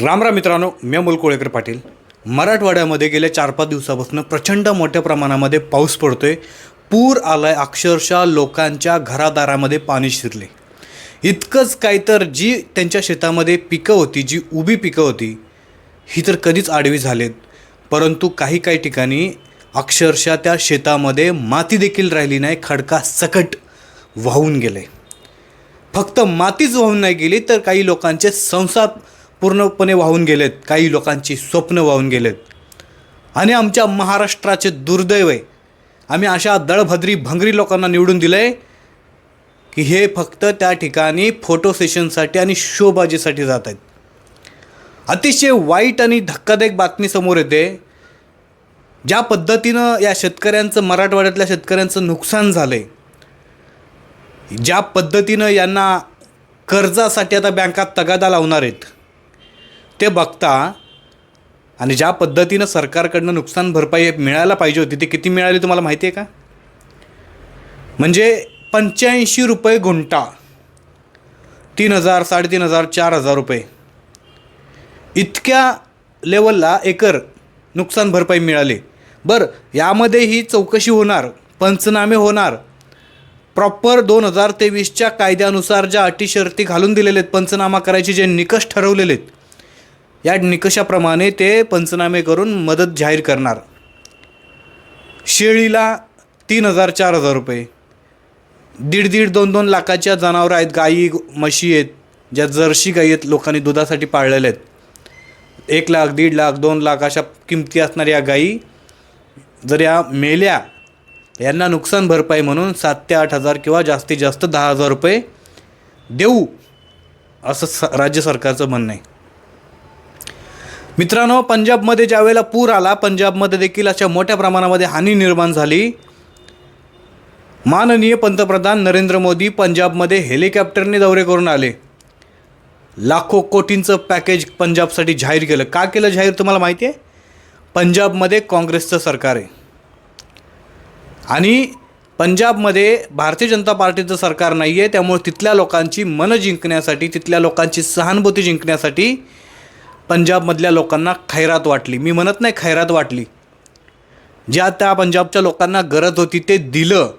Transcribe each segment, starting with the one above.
राम राम मित्रांनो मी अमोल कोळेकर पाटील. मराठवाड्यामध्ये गेल्या चार पाच दिवसापासून प्रचंड मोठ्या प्रमाणामध्ये पाऊस पडतो आहे पूर आलाय अक्षरशः लोकांच्या घरादारामध्ये पाणी शिरले. इतकंच काय तर जी त्यांच्या शेतामध्ये पिकं होती जी उभी पिकं होती ही तर कधीच आडवी झालेत. परंतु काही काही ठिकाणी अक्षरशः त्या शेतामध्ये माती देखील राहिली नाही खडका सकट वाहून गेले. फक्त मातीच वाहून नाही गेली तर काही लोकांचे संसार पूर्णपणे वाहून गेलेत. काही लोकांची स्वप्न वाहून गेलेत. आणि आमच्या महाराष्ट्राचे दुर्दैव आहे. आम्ही अशा दळभद्री भंगरी लोकांना निवडून दिलं आहे की हे फक्त त्या ठिकाणी फोटो सेशनसाठी आणि शोबाजीसाठी जात आहेत. अतिशय वाईट आणि धक्कादायक बातमी समोर येते. ज्या पद्धतीनं या शेतकऱ्यांचं मराठवाड्यातल्या शेतकऱ्यांचं नुकसान झालं आहे ज्या पद्धतीनं यांना कर्जासाठी आता बँकात तगादा लावणार आहेत ते बघता आणि ज्या पद्धतीनं सरकारकडनं नुकसान भरपाई मिळायला पाहिजे होती ती किती मिळाली तुम्हाला माहिती आहे का? म्हणजे पंच्याऐंशी रुपये गुंठा तीन हजार साडेतीन हजार चार हजार रुपये. इतक्या लेवलला एकर नुकसान भरपाई मिळाली. बरं यामध्ये ही चौकशी होणार पंचनामे होणार. प्रॉपर दोन हजार तेवीसच्या कायद्यानुसार ज्या अटी शर्ती घालून दिलेले आहेत पंचनामा करायचे जे निकष ठरवलेले आहेत या निकषाप्रमाणे ते पंचनामे करून मदत जाहीर करणार. शेळीला तीन हजार चार हजार रुपये. दीड दीड दोन दोन लाखाच्या जनावरं आहेत गाई म्हशी आहेत ज्या जर्शी गाई आहेत लोकांनी दुधासाठी पाळलेल्या आहेत. एक लाख दीड लाख दोन लाख अशा किमती असणाऱ्या गाई जर या मेल्या यांना नुकसान भरपाई म्हणून सात ते आठ हजार किंवा जास्तीत जास्त दहा हजार रुपये देऊ असं स राज्य सरकारचं म्हणणं आहे. मित्रांनो पंजाबमध्ये ज्या वेळेला पूर आला पंजाबमध्ये देखील अशा मोठ्या प्रमाणामध्ये हानी निर्माण झाली. माननीय पंतप्रधान नरेंद्र मोदी पंजाबमध्ये हेलिकॉप्टरने दौरे करून आले. लाखो कोटींचं पॅकेज पंजाबसाठी जाहीर केलं. का केलं जाहीर तुम्हाला माहिती आहे? पंजाबमध्ये काँग्रेसचं सरकार आहे. आणि पंजाबमध्ये भारतीय जनता पार्टीचं सरकार नाही आहे त्यामुळे तिथल्या लोकांची मनं जिंकण्यासाठी तिथल्या लोकांची सहानुभूती जिंकण्यासाठी पंजाबमधल्या लोकांना खैरात वाटली. मी म्हणत नाही खैरात वाटली. ज्या त्या पंजाबच्या लोकांना गरज होती ते दिलं.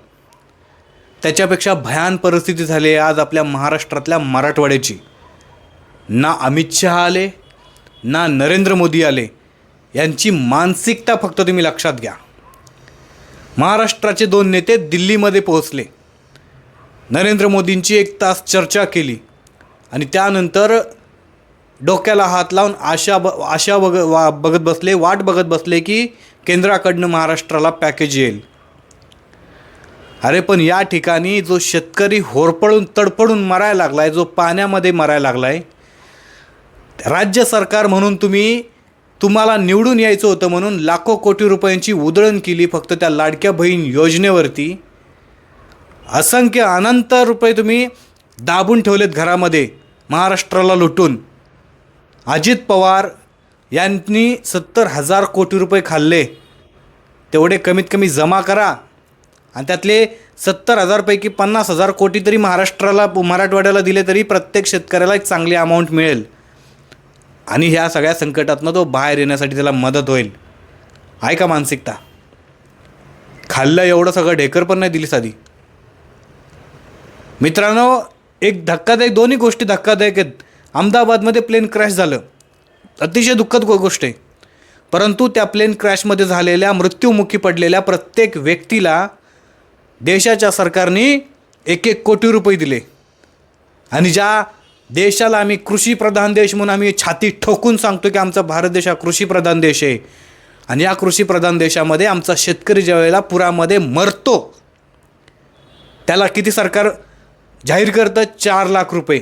त्याच्यापेक्षा भयान परिस्थिती झाली आहे आज आपल्या महाराष्ट्रातल्या मराठवाड्याची. ना अमित शहा आले ना नरेंद्र मोदी आले. यांची मानसिकता फक्त तुम्ही लक्षात घ्या. महाराष्ट्राचे दोन नेते दिल्लीमध्ये पोहोचले. नरेंद्र मोदींची एक तास चर्चा केली. आणि त्यानंतर डोक्याला हात लावून आशा ब आशा बघ वा बघत बसले वाट बघत बसले की केंद्राकडनं महाराष्ट्राला पॅकेज येईल. अरे पण या ठिकाणी जो शेतकरी होरपळून तडपडून मरायला लागला आहे जो पाण्यामध्ये मरायला लागला आहे राज्य सरकार म्हणून तुम्ही तुम्हाला निवडून यायचं होतं म्हणून लाखो कोटी रुपयांची उधळण केली फक्त त्या लाडक्या बहीण योजनेवरती. असंख्य अनंत रुपये तुम्ही दाबून ठेवलेत घरामध्ये महाराष्ट्राला लुटून. अजित पवार यांनी सत्तर हजार कोटी रुपये खाल्ले. तेवढे कमीत कमी जमा करा. आणि त्यातले सत्तर हजारपैकी पन्नास हजार कोटी तरी महाराष्ट्राला मराठवाड्याला दिले तरी प्रत्येक शेतकऱ्याला एक चांगली अमाऊंट मिळेल. आणि ह्या सगळ्या संकटातनं तो बाहेर येण्यासाठी त्याला मदत होईल. आहे का मानसिकता? खाल्लं एवढं सगळं ढेकर पण नाही दिली साधी. मित्रांनो एक धक्कादायक दोन्ही गोष्टी धक्कादायक आहेत. अहमदाबादमध्ये प्लेन क्रॅश झालं. अतिशय दुःखद गो गोष्ट आहे. परंतु त्या प्लेन क्रॅशमध्ये झालेल्या मृत्यूमुखी पडलेल्या प्रत्येक व्यक्तीला देशाच्या सरकारने एक एक कोटी रुपये दिले. आणि ज्या देशाला आम्ही कृषीप्रधान देश म्हणून आम्ही छाती ठोकून सांगतो की आमचा भारत देश हा कृषीप्रधान देश आहे. आणि या कृषीप्रधान देशामध्ये आमचा शेतकरी ज्या वेळेला पुरामध्ये मरतो त्याला किती सरकार जाहीर करतं? चार लाख रुपये.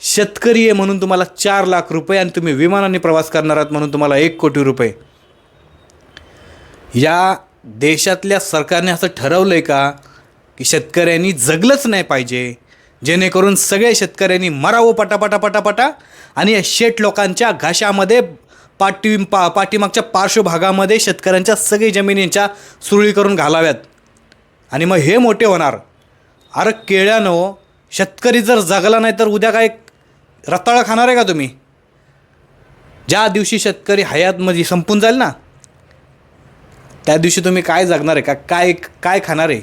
शेतकरी आहे म्हणून तुम्हाला चार लाख रुपये आणि तुम्ही विमानाने प्रवास करणार आहात म्हणून तुम्हाला एक कोटी रुपये. या देशातल्या सरकारने असं ठरवलं आहे का की शेतकऱ्यांनी जगलंच नाही पाहिजे जेणेकरून सगळे शेतकऱ्यांनी मरावं पटापटा पटापटा आणि या शेट लोकांच्या घाशामध्ये पाठी पा पाठीमागच्या पार्श्वभागामध्ये शेतकऱ्यांच्या सगळी जमिनींच्या सुरळी करून घालाव्यात. आणि मग हे मोठे होणार. अरे केळ्यानो शेतकरी जर जगला नाही तर उद्या काय रताळं खाणार आहे का तुम्ही? ज्या दिवशी शेतकरी हयातमध्ये संपून जाईल ना त्या दिवशी तुम्ही काय जगणार आहे? का काय काय खाणार आहे?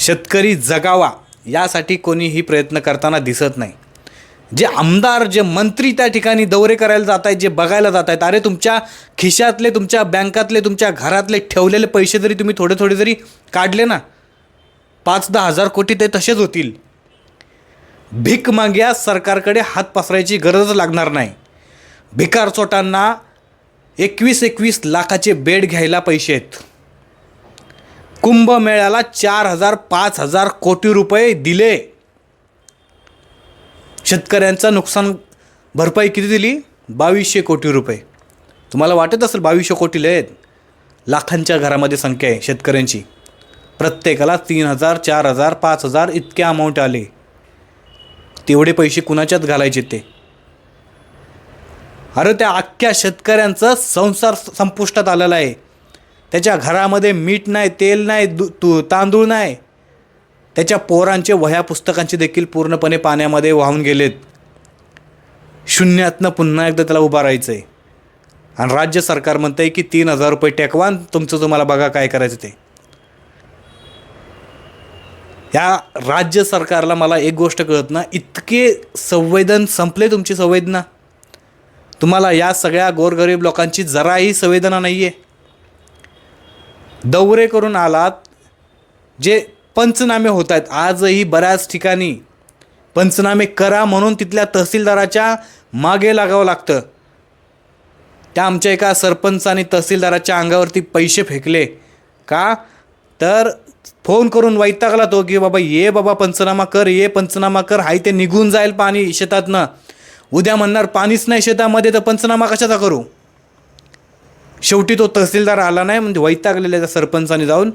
शेतकरी जगावा यासाठी कोणीही प्रयत्न करताना दिसत नाही. जे आमदार जे मंत्री त्या ठिकाणी दौरे करायला जात आहेत जे बघायला जात आहेत अरे तुमच्या खिशातले तुमच्या बँकातले तुमच्या घरातले ठेवलेले पैसे जरी तुम्ही थोडे थोडे जरी काढले ना पाच दहा हजार कोटी ते तसेच होतील. भीक माग्या सरकारकडे हात पसरायची गरज लागणार नाही. भिकारचोटांना एकवीस एकवीस लाखाचे बेड घ्यायला पैसे आहेत. कुंभमेळ्याला चार हजार पाच हजार कोटी रुपये दिले. शेतकऱ्यांचं नुकसान भरपाई किती दिली? बावीसशे कोटी रुपये. तुम्हाला वाटत असेल बावीसशे कोटी आहेत? लाखांच्या घरामध्ये संख्या आहे शेतकऱ्यांची. प्रत्येकाला तीन हजार चार हजार पाच हजार इतके अमाऊंट आले. तेवढे पैसे कुणाच्यात घालायचे ते? अरे त्या अख्ख्या शेतकऱ्यांचा संसार संपुष्टात आलेला आहे. त्याच्या घरामध्ये मीठ नाही तेल नाही दु तू तांदूळ नाही. त्याच्या पोरांचे वह्या पुस्तकांचे देखील पूर्णपणे पाण्यामध्ये वाहून गेलेत. शून्यातनं पुन्हा एकदा त्याला उभा राहायचं आहे आणि राज्य सरकार म्हणतं आहे की तीन हजार रुपये टेकवान तुमचं तुम्हाला बघा काय करायचं ते. या राज्य सरकारला मला एक गोष्ट कळत ना इतके संवेदन संपले तुमची संवेदना. तुम्हाला या सगळ्या गोरगरीब लोकांची जराही संवेदना नाही आहे दौरे करून आलात जे पंचनामे होत आहेत आजही बऱ्याच ठिकाणी पंचनामे करा म्हणून तिथल्या तहसीलदाराच्या मागे लागावं लागतं. त्या आमच्या एका सरपंचाने तहसीलदाराच्या अंगावरती पैसे फेकले. का? तर फोन करून वैतागला तो की बाबा ये बाबा पंचनामा कर ये पंचनामा कर हाय ते निघून जाईल पाणी शेतातनं. उद्या म्हणणार पाणीच नाही शेतामध्ये तर पंचनामा कशाचा करू? शेवटी तो तहसीलदार आला नाही म्हणजे वैतागलेल्या त्या सरपंचाने जाऊन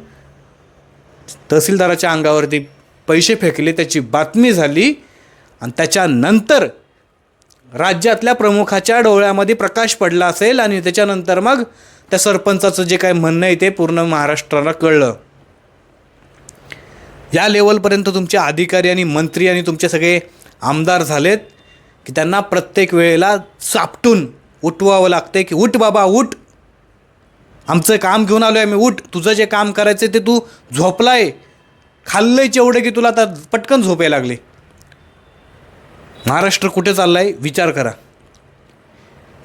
तहसीलदाराच्या अंगावरती पैसे फेकले त्याची बातमी झाली आणि त्याच्यानंतर राज्यातल्या प्रमुखाच्या डोळ्यामध्ये प्रकाश पडला असेल आणि त्याच्यानंतर मग त्या सरपंचाचं जे काय म्हणणं आहे ते पूर्ण महाराष्ट्राला कळलं. या लेवलपर्यंत तुमचे अधिकारी आणि मंत्री आणि तुमचे सगळे आमदार झालेत की त्यांना प्रत्येक वेळेला चापटून उठवावं लागते की उठ बाबा उठ. आमचं काम घेऊन आलो आहे मी उठ. तुझं जे काम करायचं ते तू झोपलाय. खाल्लंय जेवढे की तुला आता पटकन झोपायला लागले. महाराष्ट्र कुठे चाललं आहे विचार करा.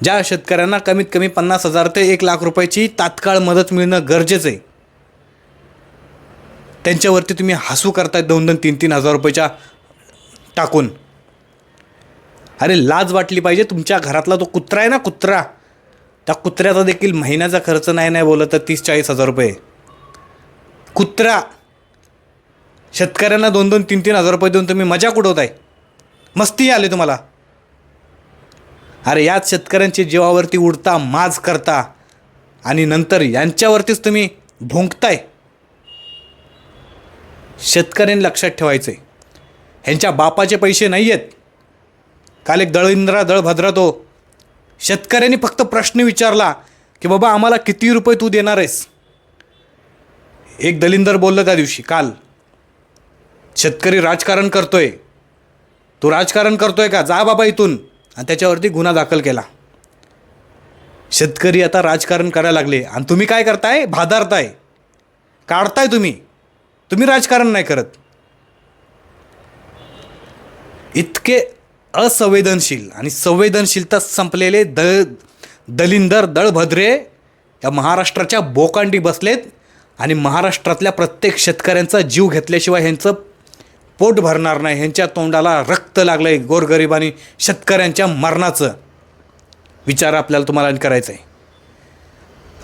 ज्या शेतकऱ्यांना कमीत कमी पन्नास हजार ते एक लाख रुपयाची तात्काळ मदत मिळणं गरजेचं आहे त्यांच्यावरती तुम्ही हसू करताय दोन दोन तीन तीन हजार रुपयाच्या टाकून. अरे लाज वाटली पाहिजे तुमच्या घरातला तो कुत्रा आहे ना कुत्रा. त्या कुत्र्याचा देखील महिन्याचा खर्च नाही नाही बोलत तर तीस चाळीस हजार रुपये. कुत्रा. शेतकऱ्यांना दोन दोन तीन तीन हजार रुपये देऊन तुम्ही मजा कुठवताय? मस्ती आली तुम्हाला. अरे याच शेतकऱ्यांची जीवावरती उडता माज करता आणि नंतर यांच्यावरतीच तुम्ही भोंकताय. शेतकऱ्यांनी लक्षात ठेवायचं आहे ह्यांच्या बापाचे पैसे नाही आहेत काल एक दळिंद्रा दळभद्रा तो शेतकऱ्यांनी फक्त प्रश्न विचारला की बाबा आम्हाला किती रुपये तू देणार आहेस? एक दलिंदर बोललं त्या दिवशी काल शेतकरी राजकारण करतोय. तू राजकारण करतोय का? जा बाबा इथून. आणि त्याच्यावरती गुन्हा दाखल केला. शेतकरी आता राजकारण करायला लागले. आणि तुम्ही काय करताय? भादारताय काढताय तुम्ही. तुम्ही राजकारण नाही करत. इतके असंवेदनशील आणि संवेदनशीलता संपलेले दळ दलिंदर दळभद्रे या महाराष्ट्राच्या बोकांडी बसलेत आणि महाराष्ट्रातल्या प्रत्येक शेतकऱ्यांचा जीव घेतल्याशिवाय ह्यांचं पोट भरणार नाही. ह्यांच्या तोंडाला रक्त लागलं आहे गोरगरिबांनी शेतकऱ्यांच्या मरणाचं. विचार आपल्याला तुम्हाला करायचा आहे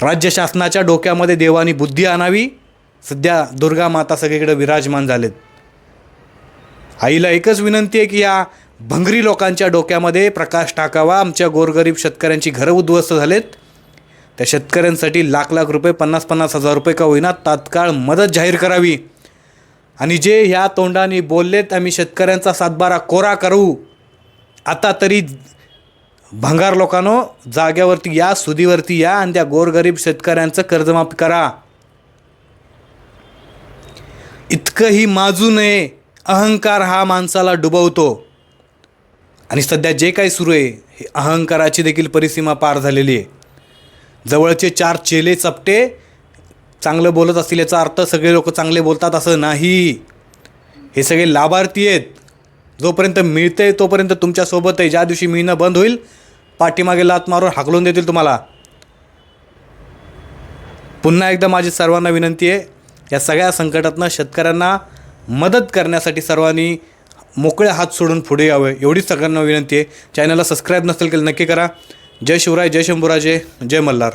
राज्य शासनाच्या डोक्यामध्ये देवानी बुद्धी आणावी. सध्या दुर्गा माता सगळीकडे विराजमान झालेत. आईला एकच विनंती आहे की या भंगरी लोकांच्या डोक्यामध्ये प्रकाश टाकावा. आमच्या गोरगरीब शेतकऱ्यांची घरं उद्ध्वस्त झालेत. त्या शेतकऱ्यांसाठी लाख लाख रुपये पन्नास पन्नास हजार रुपये का होईना तात्काळ मदत जाहीर करावी. आणि जे ह्या तोंडाने बोललेत आम्ही शेतकऱ्यांचा सातबारा कोरा करू. आता तरी भंगार लोकांनो जाग्यावरती या सुदीवरती या आणि त्या गोरगरीब शेतकऱ्यांचं कर्जमाफ करा. इतकंही माजू नये अहंकार हा माणसाला डुबवतो. आणि सध्या जे काही सुरू आहे हे अहंकाराची देखील परिसीमा पार झालेली आहे. जवळचे चार चेले चपटे चांगलं बोलत असतील याचा अर्थ सगळे लोक चांगले बोलतात असं नाही. हे सगळे लाभार्थी आहेत. जोपर्यंत मिळते तोपर्यंत तुमच्यासोबत आहे. ज्या दिवशी मिळणं बंद होईल पाठीमागे लात मारून हाकलून देतील तुम्हाला. पुन्हा एकदा माझी सर्वांना विनंती आहे या सगळ्या संकटातनं शेतकऱ्यांना मदत करण्यासाठी सर्वांनी मोकळे हात सोडून पुढे यावे एवढीच सगळ्यांना विनंती आहे. चॅनलला सबस्क्राईब नसेल केलं नक्की करा. जय शिवराय जय शंभूराजे जय मल्हार.